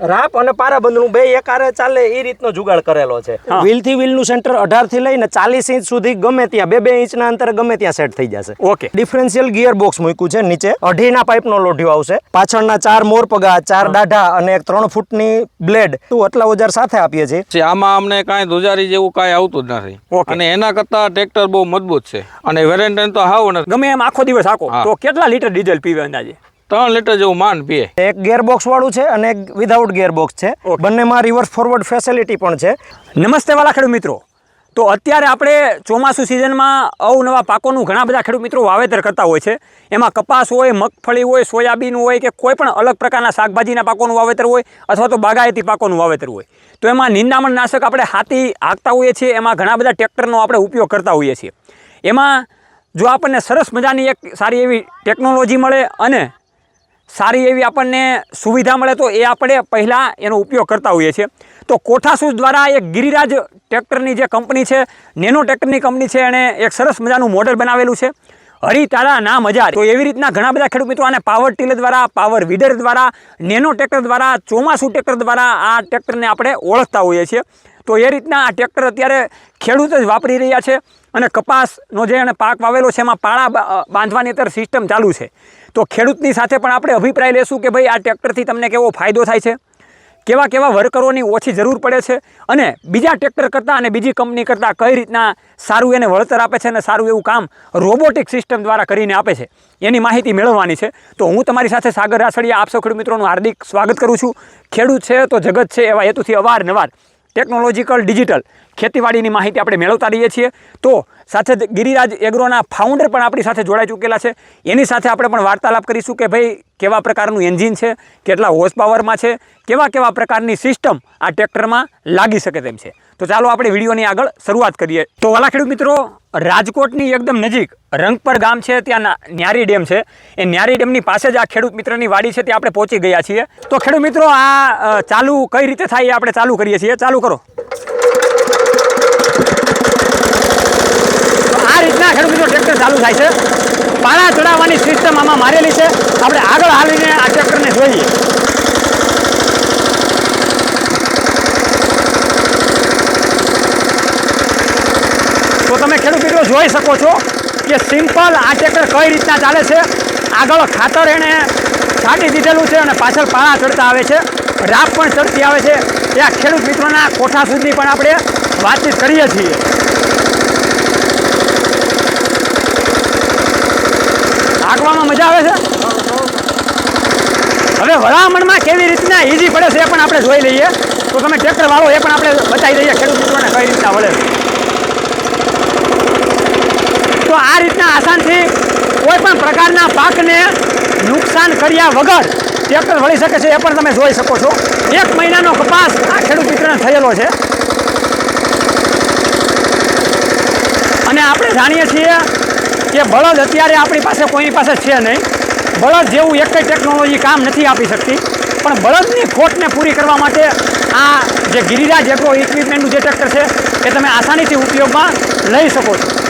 રાપ અને પારાબંધનું બે એકારે ચાલે એ રીતનો જુગાડ કરેલો છે. હા. વ્હીલથી વ્હીલનું સેન્ટર અઢારથી લઈને ચાલીસ ઇંચ સુધી ગમે ત્યાં બે બે ઇંચના અંતરે ગમે ત્યાં સેટ થઈ જશે. ઓકે. ડિફરન્શિયલ ગિયર બોક્સ મૂક્યું છે નીચે અઢીના પાઇપનો લોઢિયો આવશે. પાછળના ચાર મોર પગા ચાર દાઢા અને એક ત્રણ ફૂટની બ્લેડ. તું આટલા ઓજાર સાથે આપીએ છીએ. છે આમાં અમને કાંઈ ધુજારી જેવું કાંઈ આવતું જ નથી. ઓકે. અને એના કરતાં ટ્રેક્ટર બહુ મજબૂત છે. અને વેરેન્ટાઇન તો હાવ નથી. ગમે એમ આખો દિવસ આખો. તો કેટલા લીટર ડીઝલ પીવે અંદાજે? ત્રણ લીટર જેવું માંડ પીએ. એક ગેરબોક્સ વાળું છે અને એક વિધાઉટ ગેરબોક્સ છે. બંનેમાં રિવર્સ ફોરવર્ડ ફેસિલિટી પણ છે. નમસ્તે વાલા ખેડૂત મિત્રો. તો અત્યારે આપણે ચોમાસું સિઝનમાં અવનવા પાકોનું ઘણા બધા ખેડૂત મિત્રો વાવેતર કરતા હોય છે. એમાં કપાસ હોય મગફળી હોય સોયાબીન હોય કે કોઈ પણ અલગ પ્રકારના શાકભાજીના પાકોનું વાવેતર હોય અથવા તો બાગાયતી પાકોનું વાવેતર હોય. તો એમાં નિંદામણ નાશક આપણે હાથી હાંકતા હોઈએ છીએ. એમાં ઘણા બધા ટ્રેક્ટરનો આપણે ઉપયોગ કરતા હોઈએ છીએ. એમાં જો આપણને સરસ મજાની એક સારી એવી ટેકનોલોજી મળે અને સારી એવી આપણને સુવિધા મળે તો એ આપણે પહેલાં એનો ઉપયોગ કરતા હોઈએ છીએ. તો કોઠાસૂઝ દ્વારા એક ગિરિરાજ ટ્રેક્ટરની જે કંપની છે, નેનો ટ્રેક્ટરની કંપની છે, એણે એક સરસ મજાનું મોડલ બનાવેલું છે. હરી તારા નામ હજાર. તો એવી રીતના ઘણા બધા ખેડૂત મિત્રો આને પાવર ટીલર દ્વારા, પાવર વીડર દ્વારા, નેનો ટ્રેક્ટર દ્વારા, ચોમાસું ટ્રેક્ટર દ્વારા આ ટ્રેક્ટરને આપણે ઓળખતા હોઈએ છીએ. તો એ રીતના આ ટ્રેક્ટર અત્યારે ખેડૂત જ વાપરી રહ્યા છે. અને કપાસનો જે એણે પાક વાવેલો છે, એમાં પાળા બાંધવાની અત્યારે સિસ્ટમ ચાલુ છે. તો ખેડૂતની સાથે પણ આપણે અભિપ્રાય લેશું કે ભાઈ આ ટ્રેક્ટરથી તમને કેવો ફાયદો થાય છે? કેવા કેવા વર્કરોની ઓછી જરૂર પડે છે? અને બીજા ટ્રેક્ટર કરતાં અને બીજી કંપની કરતાં કઈ રીતના સારું એને વળતર આપે છે અને સારું એવું કામ રોબોટિક સિસ્ટમ દ્વારા કરીને આપે છે? એની માહિતી મેળવવાની છે. તો હું તમારી સાથે સાગર રાસડિયા, આપ ખેડૂત મિત્રોનું હાર્દિક સ્વાગત કરું છું. ખેડૂત છે તો જગત છે એવા હેતુથી અવારનવાર ટેકનોલોજીકલ ડિજિટલ ખેતીવાડીની માહિતી આપણે મેળવતા રહીએ છીએ. તો સાથે જ ગિરિરાજ એગ્રોના ફાઉન્ડર પણ આપણી સાથે જોડાઈ ચૂકેલા છે. એની સાથે આપણે પણ વાર્તાલાપ કરીશું કે ભાઈ, કેવા પ્રકારનું એન્જિન છે, કેટલા હોર્સ પાવરમાં છે, કેવા કેવા પ્રકારની સિસ્ટમ આ ટ્રેક્ટરમાં લાગી શકે તેમ છે. તો ચાલો આપણે વિડીયોની આગળ શરૂઆત કરીએ. તો વાલા ખેડૂત મિત્રો રાજકોટની એકદમ નજીક રંગપર ગામ છે, ત્યાં ન્યારી ડેમ છે. એ ન્યારી ડેમની પાસે જ આ ખેડૂત મિત્રની વાડી છે, ત્યાં આપણે પહોંચી ગયા છીએ. તો ખેડૂત મિત્રો, આ ચાલુ કઈ રીતે થાય એ આપણે ચાલુ કરીએ છીએ. ચાલુ કરો. આ રીતના ખેડૂત મિત્રો ટ્રેક્ટર ચાલુ થાય છે. પાળા ચડાવવાની સિસ્ટમ આમાં મારેલી છે. આપણે આગળ હાલીને આ ટ્રેક્ટરને જોઈએ. તો તમે ખેડૂત મિત્રો જોઈ શકો છો કે સિમ્પલ આ ટ્રેક્ટર કઈ રીતના ચાલે છે. આગળ ખાતર એણે છાંટી દીધેલું છે અને પાછળ પાળા ચડતા આવે છે. રાપ પણ ચડતી આવે છે. ત્યાં ખેડૂત મિત્રોના કોઠા સુધી પણ આપણે વાતચીત કરીએ છીએ. હાંકવામાં મજા આવે છે? હવે વળામણમાં કેવી રીતના ઈઝી પડે છે એ પણ આપણે જોઈ લઈએ. તો તમે ટ્રેક્ટર વાળો એ પણ આપણે બતાવી દઈએ ખેડૂત મિત્રોને કઈ રીતના વળે છે. તો આ રીતના આસાનથી કોઈ પણ પ્રકારના પાકને નુકસાન કર્યા વગર ટ્રેક્ટર વળી શકે છે, એ પણ તમે જોઈ શકો છો. એક મહિનાનો કપાસ આ ખેડૂત મિત્રને થયેલો છે. અને આપણે જાણીએ છીએ કે બળદ અત્યારે આપણી પાસે કોઈની પાસે છે નહીં. બળદ જેવું એક ટેકનોલોજી કામ નથી આપી શકતી. પણ બળદની ખોટને પૂરી કરવા માટે આ જે ગિરિરાજ એગ્રો ઇક્વિપમેન્ટનું જે ટ્રેક્ટર છે, એ તમે આસાનીથી ઉપયોગમાં લઈ શકો છો.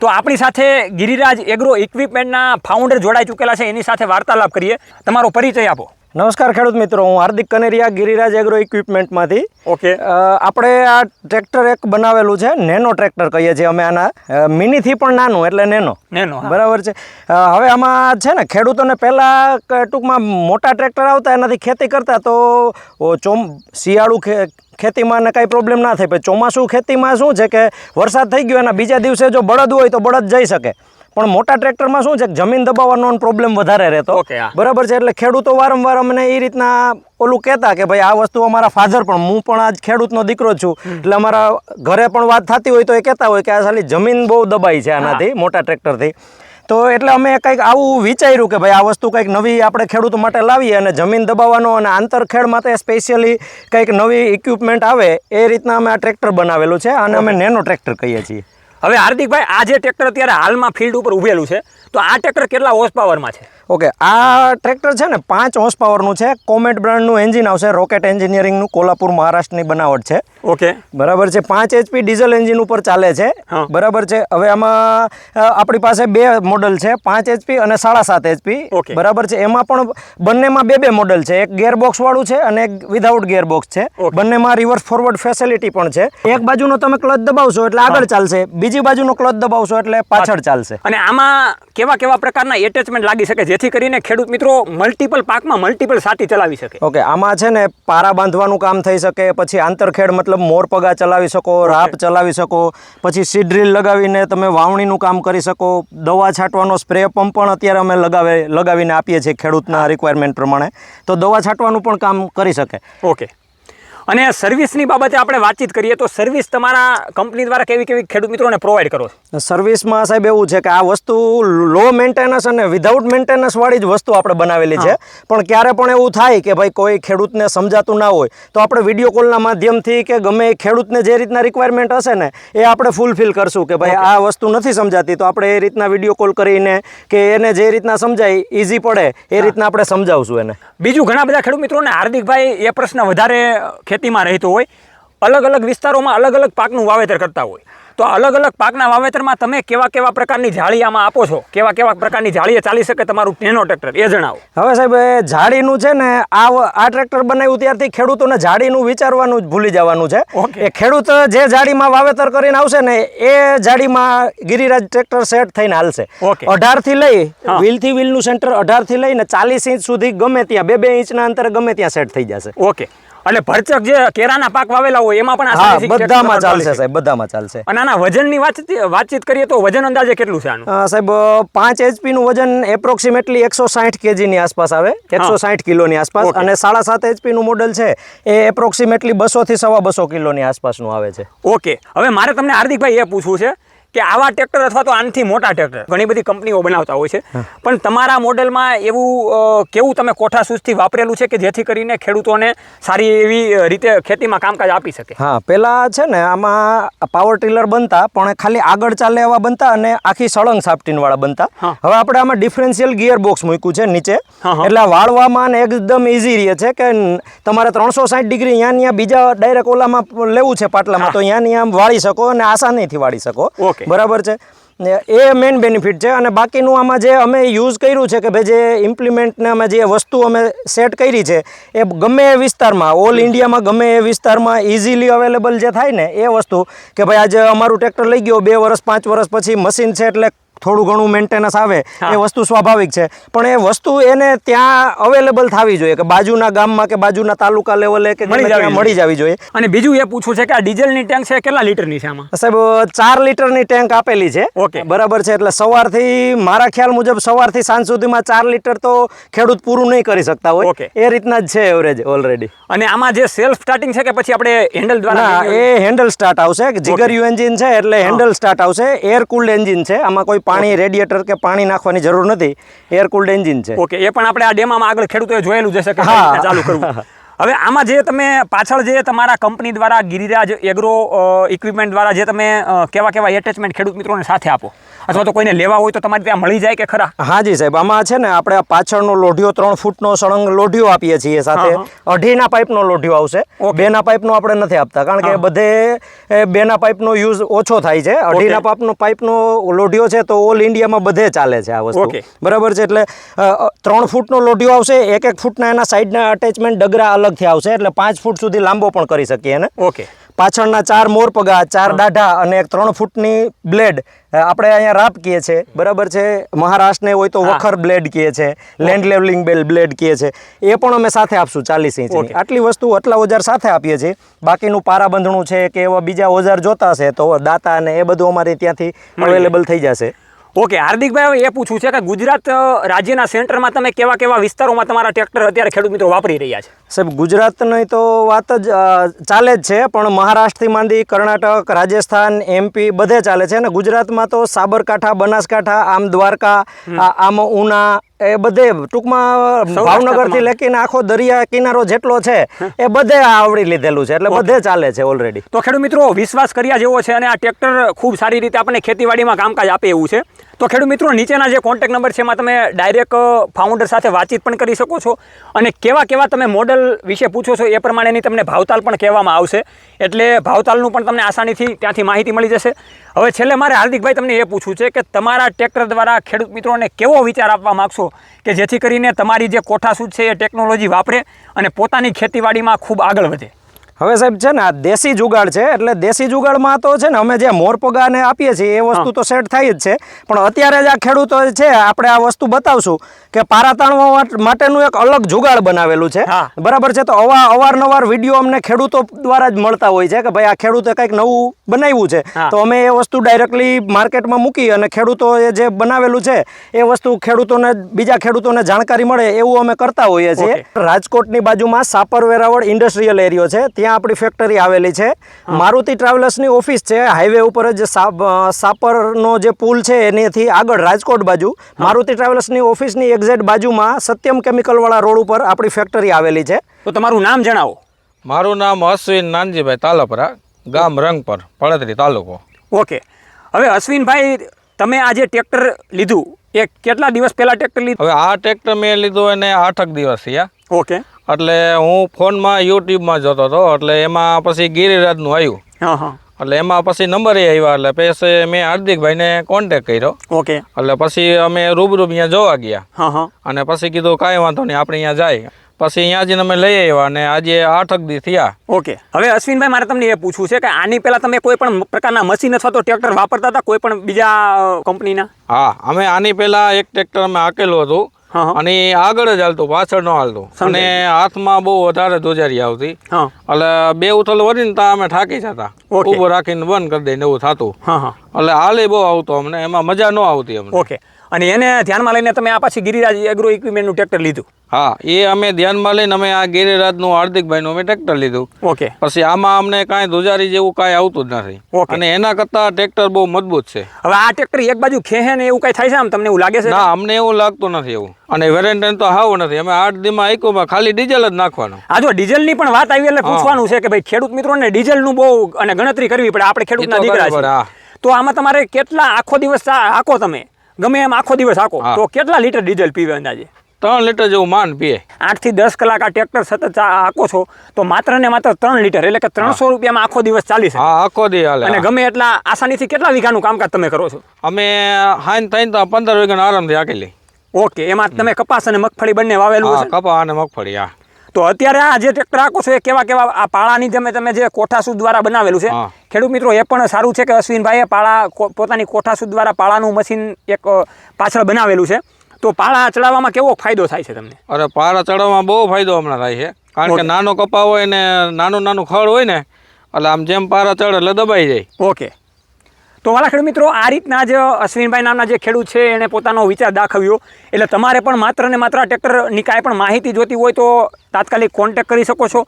તો આપણી સાથે ગિરિરાજ એગ્રો ઇક્વિપમેન્ટના ફાઉન્ડર જોડાઈ ચૂકેલા છે. એની સાથે વાર્તાલાપ કરીએ. તમારો પરિચય આપો. નમસ્કાર ખેડૂત મિત્રો હું હાર્દિક કનેરિયા ગિરિરાજ એગ્રો ઇક્વિપમેન્ટમાંથી ઓકે. આપણે આ ટ્રેક્ટર એક બનાવેલું છે નેનો ટ્રેક્ટર કહીએ છીએ અમે આના. મિનીથી પણ નાનું એટલે નેનો. નેનો બરાબર છે? હવે આમાં છે ને ખેડૂતોને પહેલાં ટૂંકમાં મોટા ટ્રેક્ટર આવતા એનાથી ખેતી કરતા તો ચોમ શિયાળુ ખેતીમાં ને કાંઈ પ્રોબ્લેમ ના થાય. પણ ચોમાસું ખેતીમાં શું છે કે વરસાદ થઈ ગયો એના બીજા દિવસે જો બળદ હોય તો બળદ જઈ શકે. પણ મોટા ટ્રેક્ટરમાં શું છે કે જમીન દબાવવાનો પ્રોબ્લેમ વધારે રહેતો. બરાબર છે એટલે ખેડૂતો વારંવાર અમને એ રીતના ઓલું કહેતા કે ભાઈ આ વસ્તુ અમારા ફાધર પણ હું પણ આજ ખેડૂતનો દીકરો છું. એટલે અમારા ઘરે પણ વાત થતી હોય તો એ કહેતા હોય કે આ સાલી જમીન બહુ દબાઈ છે આનાથી મોટા ટ્રેક્ટરથી. તો એટલે અમે કંઈક આવું વિચાર્યું કે ભાઈ આ વસ્તુ કંઈક નવી આપણે ખેડૂતો માટે લાવીએ અને જમીન દબાવવાનો અને આંતરખેડ માટે સ્પેશિયલી કંઈક નવી ઇક્વિપમેન્ટ આવે એ રીતના અમે આ ટ્રેક્ટર બનાવેલું છે અને અમે નેનો ટ્રેક્ટર કહીએ છીએ. હવે હાર્દિકભાઈ આ જે ટ્રેક્ટર અત્યારે હાલમાં ફિલ્ડ ઉપર ઉભેલું છે તો આ ટ્રેક્ટર કેટલા હોર્સ પાવરમાં છે? ઓકે આ ટ્રેક્ટર છે ને પાંચ હોર્સ પાવરનું છે. કોમેટ બ્રાન્ડનું એન્જિન આવશે રોકેટ એન્જિનિયરિંગનું કોલ્હાપુર મહારાષ્ટ્રની બનાવટ છે. ઓકે. બરાબર છે પાંચ એચપી ડીઝલ એન્જિન ઉપર ચાલે છે. બરાબર છે હવે આમાં આપણી પાસે બે મોડલ છે પાંચ એચપી અને સાડા સાત એચપી. બરાબર છે એમાં પણ બંનેમાં બે બે મોડલ છે. એક ગેરબોક્સ વાળું છે અને એક વિધાઉટ ગેરબોક્સ છે. બંનેમાં રિવર્સ ફોરવર્ડ ફેસિલિટી પણ છે. એક બાજુનો તમે ક્લચ દબાવશો એટલે આગળ ચાલશે. બીજી બાજુનો ક્લચ દબાવશો એટલે પાછળ ચાલશે. અને આમાં કેવા કેવા પ્રકારના એટેચમેન્ટ લાગી શકે જેથી કરીને ખેડૂત મિત્રો મલ્ટિપલ પાકમાં મલ્ટિપલ સાથી ચલાવી શકે. ઓકે આમાં છે ને પારા બાંધવાનું કામ થઈ શકે પછી આંતરખેડ મતલબ મોરપગા ચલાવી શકો રાપ ચલાવી શકો પછી સીડ્રીલ લગાવીને તમે વાવણીનું કામ કરી શકો દવા છાંટવાનો સ્પ્રે પંપ પણ અત્યારે અમે લગાવે લગાવીને આપીએ છીએ ખેડૂતના રિક્વાયરમેન્ટ પ્રમાણે. તો દવા છાંટવાનું પણ કામ કરી શકે. ઓકે અને સર્વિસની બાબતે આપણે વાતચીત કરીએ તો સર્વિસ તમારા કંપની દ્વારા કેવી કેવી ખેડૂત મિત્રોને પ્રોવાઈડ કરો છો? સર્વિસમાં સાહેબ એવું છે કે આ વસ્તુ લો મેન્ટેનન્સ અને વિધાઉટ મેન્ટેનન્સ વાળી જ વસ્તુ આપણે બનાવેલી છે. પણ ક્યારે પણ એવું થાય કે ભાઈ કોઈ ખેડૂતને સમજાતું ના હોય તો આપણે વીડિયો કોલના માધ્યમથી કે ગમે એ ખેડૂતને જે રીતના રિક્વાયરમેન્ટ હશે ને એ આપણે ફૂલફિલ કરશું કે ભાઈ આ વસ્તુ નથી સમજાતી તો આપણે એ રીતના વીડિયો કોલ કરીને કે એને જે રીતના સમજાય ઇઝી પડે એ રીતના આપણે સમજાવશું એને. બીજું ઘણા બધા ખેડૂત મિત્રોને હાર્દિકભાઈ એ પ્રશ્ન વધારે ખેતીમાં રહેતો હોય અલગ અલગ વિસ્તારોમાં અલગ અલગ પાકનું વાવેતર કરતા હોય. તો અલગ અલગ પાકના વાવેતરમાં તમે કેવા કેવા પ્રકારની જાળી આમાં આપો છો? કેવા કેવા પ્રકારની જાળીએ ચાલી શકે તમારું નેનો ટ્રેક્ટર? એ જણાવો. હવે સાહેબ એ જાળીનું છે ને આ આ ટ્રેક્ટર બનાવ્યું ત્યારથી ખેડૂતોને જાળીનું વિચારવાનું જ ભૂલી જવાનું છે. એ ખેડૂત જે જાળીમાં વાવેતર કરીને આવશે ને એ જાળીમાં ગિરિરાજ ટ્રેક્ટર સેટ થઈને હાલશે. અઢારથી લઈ. વ્હીલથી વ્હીલનું સેન્ટર અઢારથી લઈને ચાલીસ ઇંચ સુધી ગમે ત્યાં બે બે ઇંચના અંતરે ગમે ત્યાં સેટ થઈ જશે. ઓકે. એટલે ભરચક જે કેરાના પાક વાવેલા હોય એમાં પણ આ બધામાં ચાલશે સાહેબ બધામાં ચાલશે. અને આના વજનની વાતચીત વાતચીત કરીએ તો વજન અંદાજે કેટલું છે આનું? સાહેબ પાંચ એચપી નું વજન એપ્રોક્સિમેટલી એકસો સાઠ કેજીની આસપાસ આવે એકસો સાઠ કિલોની આસપાસ અને સાડા સાત એચપી નું મોડલ છે એ એપ્રોક્સિમેટલી બસોથી સવા બસો કિલોની આસપાસનું આવે છે. ઓકે. હવે મારે તમને હાર્દિકભાઈ એ પૂછવું છે કે આવા ટ્રેક્ટર અથવા તો આનાથી મોટા ટ્રેક્ટર ઘણી બધી કંપનીઓ બનાવતા હોય છે. પણ તમારા મોડેલમાં એવું કેવું તમે કોઠા સૂઝથી વાપરેલું છે કે જેથી કરીને ખેડૂતોને સારી એવી રીતે ખેતીમાં કામકાજ આપી શકે? હા પહેલાં છે ને આમાં પાવર ટીલર બનતા પણ ખાલી આગળ ચાલે એવા બનતા અને આખી સળંગ સાપટીન વાળા બનતા હવે આપણે આમાં ડિફરન્શિયલ ગિયર બોક્સ મૂક્યું છે નીચે. એટલે વાળવામાં ને એકદમ ઇઝી રહે છે કે તમારે ત્રણસો સાઠ ડિગ્રી અહીંયા અહીંયા બીજા ડાયરેક્ટ ઓલામાં લેવું છે પાટલામાં તો અહીંયા આમ વાળી શકો અને આસાનીથી વાળી શકો. ઓકે. બરાબર છે? એ મેઇન બેનિફિટ છે અને બાકીનું આમાં જે અમે યુઝ કર્યું છે કે ભાઈ જે ઇમ્પ્લિમેન્ટને અમે જે વસ્તુ અમે સેટ કરી છે, એ ગમે એ વિસ્તારમાં ઓલ ઇન્ડિયામાં ગમે એ વિસ્તારમાં ઇઝીલી અવેલેબલ જે થાય ને એ વસ્તુ, કે ભાઈ આજે અમારું ટ્રેક્ટર લઈ ગયો, બે વર્ષ પાંચ વર્ષ પછી મશીન છે એટલે થોડું ઘણું મેન્ટેનન્સ આવે એ વસ્તુ સ્વાભાવિક છે. પણ એ વસ્તુ એને ત્યાં અવેલેબલ થવી જોઈએ કે બાજુના ગામમાં કે બાજુના તાલુકા લેવલે કે મળી જવી જોઈએ. અને બીજું એ પૂછવું છે કે આ ડીઝલની ટેન્ક છે કેટલા લીટરની છે આમાં? સાહેબ ચાર લીટરની ટેન્ક આપેલી છે. ઓકે. બરાબર છે એટલે સવારથી મારા ખ્યાલ મુજબ સવારથી સાંજ સુધીમાં ચાર લીટર તો ખેડૂત પૂરું નહીં કરી શકતા હોય. ઓકે. એ રીતના જ છે એવરેજ ઓલરેડી અને આમાં જે સેલ્ફ સ્ટાર્ટિંગ છે કે પછી આપણે હેન્ડલ દ્વારા એ હેન્ડલ સ્ટાર્ટ આવશે. જીગરયુ એન્જિન છે એટલે હેન્ડલ સ્ટાર્ટ આવશે. એર કુલ્ડ એન્જિન છે આમાં કોઈ પાણી રેડિએટર કે પાણી નાખવાની જરૂર નથી. એર કુલ્ડ એન્જિન છે. ઓકે એ પણ આપણે આ ડેમામાં આગળ ખેડૂતોએ જોયેલું જશે કે હા. ચાલુ કરવું. હવે આમાં જે તમે પાછળ જે તમારા કંપની દ્વારા ગિરિરાજ એગ્રો ઇક્વિપમેન્ટ દ્વારા જે તમે કેવા કેવા એટેચમેન્ટ ખેડૂત મિત્રોને સાથે આપો? અથવા તો કોઈને લેવા હોય તો તમારે ત્યાં મળી જાય કે ખરા? હાજી સાહેબ આમાં છે ને આપણે પાછળનો લોઢિયો ત્રણ ફૂટનો સળંગ લોઢિયો આપીએ છીએ સાથે. અઢીના પાઇપનો લોઢિયો આવશે. બેના પાઇપનો આપણે નથી આપતા કારણ કે બધે બેના પાઇપનો યુઝ ઓછો થાય છે. અઢીના પાઇપનો પાઇપનો લોઢિયો છે તો ઓલ ઇન્ડિયામાં બધે ચાલે છે આ વસ્તુ. બરાબર છે એટલે ત્રણ ફૂટનો લોઢિયો આવશે એક એક ફૂટના એના સાઈડના અટેચમેન્ટ ડગરા અલગથી આવશે એટલે પાંચ ફૂટ સુધી લાંબો પણ કરી શકીએ એને. ઓકે. પાછળના ચાર મોરપગા ચાર દાઢા અને એક ત્રણ ફૂટની બ્લેડ આપણે અહીંયા રાપ કહીએ છે બરાબર છે? મહારાષ્ટ્રને હોય તો વખર બ્લેડ કહે છે લેન્ડ લેવલિંગ બેલ બ્લેડ કહે છે એ પણ અમે સાથે આપશું ચાલીસ ઇંચ આટલી વસ્તુ આટલા ઓજાર સાથે આપીએ છીએ. બાકીનું પારા બંધણું છે કે એવા બીજા ઓજાર જોતા હશે તો દાતા ને એ બધું અમારે ત્યાંથી અવેલેબલ થઈ જશે. ઓકે હાર્દિકભાઈ હવે એ પૂછવું છે કે ગુજરાત રાજ્યના સેન્ટરમાં તમે કેવા કેવા વિસ્તારોમાં તમારા ટ્રેક્ટર અત્યારે ખેડૂત મિત્રો વાપરી રહ્યા છે? સાહેબ ગુજરાતની તો વાત જ ચાલે જ છે પણ મહારાષ્ટ્રથી માંડી કર્ણાટક રાજસ્થાન એમપી બધે ચાલે છે અને ગુજરાતમાં તો સાબરકાંઠા બનાસકાંઠા આમ દ્વારકા આમ ઉના એ બધે ટૂંકમાં ભાવનગરથી લેકીને આખો દરિયા કિનારો જેટલો છે એ બધે આવડી લીધેલું છે એટલે બધે ચાલે છે ઓલરેડી તો ખેડૂત મિત્રો વિશ્વાસ કર્યા જેવો છે અને આ ટ્રેક્ટર ખૂબ સારી રીતે આપણને ખેતીવાડીમાં કામકાજ આપે એવું છે. તો ખેડૂત મિત્રો, નીચેના જે કોન્ટેક નંબર છે એમાં તમે ડાયરેક્ટ ફાઉન્ડર સાથે વાતચીત પણ કરી શકો છો. અને કેવા કેવા તમે મોડલ વિશે પૂછો છો એ પ્રમાણેની તમને ભાવતાલ પણ કહેવામાં આવશે. એટલે ભાવતાલનું પણ તમને આસાનીથી ત્યાંથી માહિતી મળી જશે. હવે છેલ્લે મારે હાર્દિકભાઈ તમને એ પૂછવું છે કે તમારા ટ્રેક્ટર દ્વારા ખેડૂત મિત્રોને કેવો વિચાર આપવા માગશો? કે જેથી કરીને તમારી જે કોઠાસૂદ છે એ ટેકનોલોજી વાપરે અને પોતાની ખેતીવાડીમાં ખૂબ આગળ વધે. હવે સાહેબ છે ને આ દેશી જુગાડ છે એટલે દેશી જુગાડમાં તો છે ને અમે જે મોરપગાને આપીએ છીએ એ વસ્તુ તો સેટ થાય જ છે. પણ અત્યારે જ આ ખેડૂતો છે આપણે આ વસ્તુ બતાવશું. કે પારા તાણવા માટેનું એક અલગ જુગાડ બનાવેલું છે. બરાબર છે? તો અવા અવારનવાર વીડિયો અમને ખેડૂતો દ્વારા જ મળતા હોય છે કે ભાઈ આ ખેડૂતે કંઈક નવું બનાવ્યું છે. તો અમે એ વસ્તુ ડાયરેક્ટલી માર્કેટમાં મૂકી અને ખેડૂતોએ જે બનાવેલું છે એ વસ્તુ ખેડૂતોને બીજા ખેડૂતોને જાણકારી મળે એવું અમે કરતા હોઈએ છીએ. રાજકોટની બાજુમાં સાપર વેરાવળ ઇન્ડસ્ટ્રીયલ એરિયો છે. ત્યાં આપણી ફેક્ટરી આવેલી છે. મારુતિ ટ્રાવેલર્સની ઓફિસ છે. હાઈવે ઉપર જ સાપ- સાપરનો જે પુલ છે એનીથી આગળ રાજકોટ બાજુ. મારુતિ ટ્રાવેલર્સની ઓફિસની એક્ઝેક્ટ બાજુમાં સત્યમ કેમિકલવાળા રોડ ઉપર આપણી ફેક્ટરી આવેલી છે. તો તમારું નામ જણાવો. મારું નામ અશ્વિન નાનજીભાઈ તાલાપરા ગામ રંગપર પડતરી તાલુકો. ઓકે. હવે અશ્વિનભાઈ તમે આ જે ટ્રેક્ટર લીધું એ કેટલા દિવસ પહેલા ટ્રેક્ટર લીધું? હવે આ ટ્રેક્ટર મેં લીધું એને આઠક દિવસ થયા. ઓકે. એટલે હું ફોનમાં યુટ્યુબમાં જોતો હતો એટલે એમાં પછી ગિરિરાજનું આવ્યું. હા હા. એટલે એમાં પછી નંબર એ આવ્યા એટલે પછી મેં હાર્દિકભાઈને કોન્ટેક કર્યો. ઓકે. એટલે પછી અમે રૂબરૂ અહીંયા જોવા ગયા. હા હા. અને પછી કીધું કાંઈ વાંધો નહીં આપણે અહીંયા જાય. પછી અહીંયા જઈને અમે લઈ આવ્યા અને આજે આઠક દી થયા. ઓકે. હવે અશ્વિનભાઈ મારે તમને એ પૂછવું છે કે આની પહેલા તમે કોઈ પણ પ્રકારના મશીન અથવા તો ટ્રેક્ટર વાપરતા હતા? કોઈ પણ બીજા કંપનીના? હા અમે આની પહેલા એક ટ્રેક્ટર અમે હાકેલું હતું. અને આગળ જ હાલતો પાછળ ન હાલતો. અને હાથમાં બહુ વધારે ધોજારી આવતી. હા. એટલે બે ઉથલ વળીને ત્યાં અમે થાકી જતા. ઊભો રાખીને બંધ કરી દઈને એવું થતું. હા હા. એટલે હાલે બહુ આવતો અમને એમાં મજા ન આવતી અમને. ઓકે. અને એને ધ્યાનમાં લઈને તમે આ પાછી ગિરિરાજ એગ્રો ઇક્વિપમેન્ટનું ટ્રેક્ટર લીધું? હા એ અમે ધ્યાનમાં લઈને અમે આ ગિરિરાજનું હાર્દિકભાઈનું અમે ટ્રેક્ટર લીધું. ઓકે. પછી આમાં અમને કાંઈ ધોજારી જેવું કાંઈ આવતું જ નથી. અને એના કરતાં ટ્રેક્ટર બહુ મજબૂત છે. હવે આ ટ્રેક્ટર એક બાજુ ખેહે ને એવું કઈ થાય છે આમ? તમને એવું લાગે છે ના અમને એવું લાગતું નથી એવું. અને વેરેન્ટાઇન તો હાવ નથી. અમે આઠ દીમાં આઈકોમાં ખાલી ડીઝલ જ નાખવાનું. આ જો ડીઝલની પણ વાત આવી એટલે પૂછવાનું છે કે ભાઈ ખેડૂત મિત્રોને ડીઝલનું બહુ અને ગણતરી કરવી પડે. આપણે ખેડૂતના ના દીકરા છે હા. તો આમાં તમારે કેટલા આખો દિવસ હાંકો તમે? ગમે એમ આખો દિવસ હાંકો તો કેટલા લીટર ડીઝલ પીવે અંદાજે? ત્રણ લીટર જેવું માન પીએ. આઠથી દસ કલાક આ ટ્રેક્ટર સતત હાંકો છો તો માત્ર ને માત્ર ત્રણ લીટર એટલે કે ત્રણસો રૂપિયામાં આખો દિવસ ચાલી શકે. આખો દિવસ અને ગમે એટલા આસાનીથી કેટલા વીઘાનું કામકાજ તમે કરો છો? અમે હાઈન થઈને તો પંદર વીઘાનો આરામથી હાકેલી ઓકે એમાં તમે કપાસ અને મગફળી બંને વાવેલું છે કપા અને મગફળી હા. તો અત્યારે આ જે ટ્રેક્ટર આખો છો એ કેવા કેવા આ પાળાની તમે તમે જે કોઠાસૂદ દ્વારા બનાવેલું છે. ખેડૂત મિત્રો એ પણ સારું છે કે અશ્વિનભાઈએ પાળા પોતાની કોઠાસૂદ દ્વારા પાળાનું મશીન એક પાછળ બનાવેલું છે. તો પાળા ચડાવવામાં કેવો ફાયદો થાય છે તમને? અરે પાળા ચડાવવામાં બહુ ફાયદો હમણાં થાય છે. કારણ કે નાનો કપા હોય ને નાનું નાનું ખડ હોય ને એટલે આમ જેમ પારા ચડે એટલે દબાઈ જાય. ઓકે. તો વાલા ખેડૂત મિત્રો આ રીતના જ અશ્વિનભાઈ નામના જે ખેડૂત છે એણે પોતાનો વિચાર દાખવ્યો. એટલે તમારે પણ માત્ર ને માત્ર આ ટ્રેક્ટરની કાંઈ પણ માહિતી જોતી હોય તો તાત્કાલિક કોન્ટેક્ટ કરી શકો છો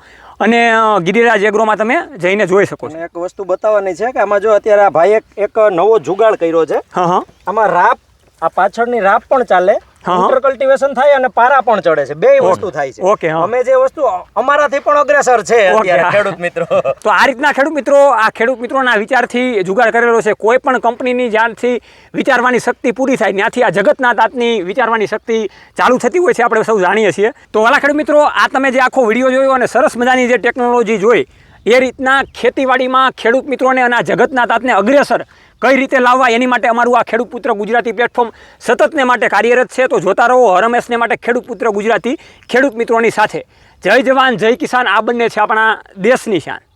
અને ગિરિરાજ એગ્રોમાં તમે જઈને જોઈ શકો છો. એક વસ્તુ બતાવવાની છે કે આમાં જો અત્યારે આ ભાઈ એક નવો જુગાડ કર્યો છે. હા હા. આમાં રાપ આ પાછળની રાપ પણ ચાલે. ઇન્ટર કલ્ટિવેશન થાય અને પારા પણ ચડે છે. બે વસ્તુ થાય છે. ઓકે, અમે જે વસ્તુ અમારાથી પણ અગ્રેસર છે અત્યારે ખેડૂત મિત્રો. તો આ રીતના ખેડૂત મિત્રો આ ખેડૂત મિત્રોના વિચારથી જુગાડ કરેલો છે. કોઈ પણ કંપનીની જ્યાંથી વિચારવાની શક્તિ પૂરી થાય ત્યાંથી આ જગતના તાતની વિચારવાની શક્તિ ચાલુ થતી હોય છે આપણે સૌ જાણીએ છીએ. તો વાલા ખેડૂત મિત્રો આ તમે જે આખો વીડિયો જોયો અને સરસ મજાની જે ટેકનોલોજી જોઈ એ રીતના ખેતીવાડીમાં ખેડૂત મિત્રોને અને આ જગતના તાતને અગ્રેસર કઈ રીતે લાવવા? એની માટે અમારું આ ખેડૂત પુત્ર ગુજરાતી પ્લેટફોર્મ સતતને માટે કાર્યરત છે. તો જોતા રહો, હરમેશને માટે ખેડૂત પુત્ર ગુજરાતી ખેડૂત મિત્રોની સાથે. જય જવાન, જય કિસાન. આ બંને છે આપણા દેશની શાન.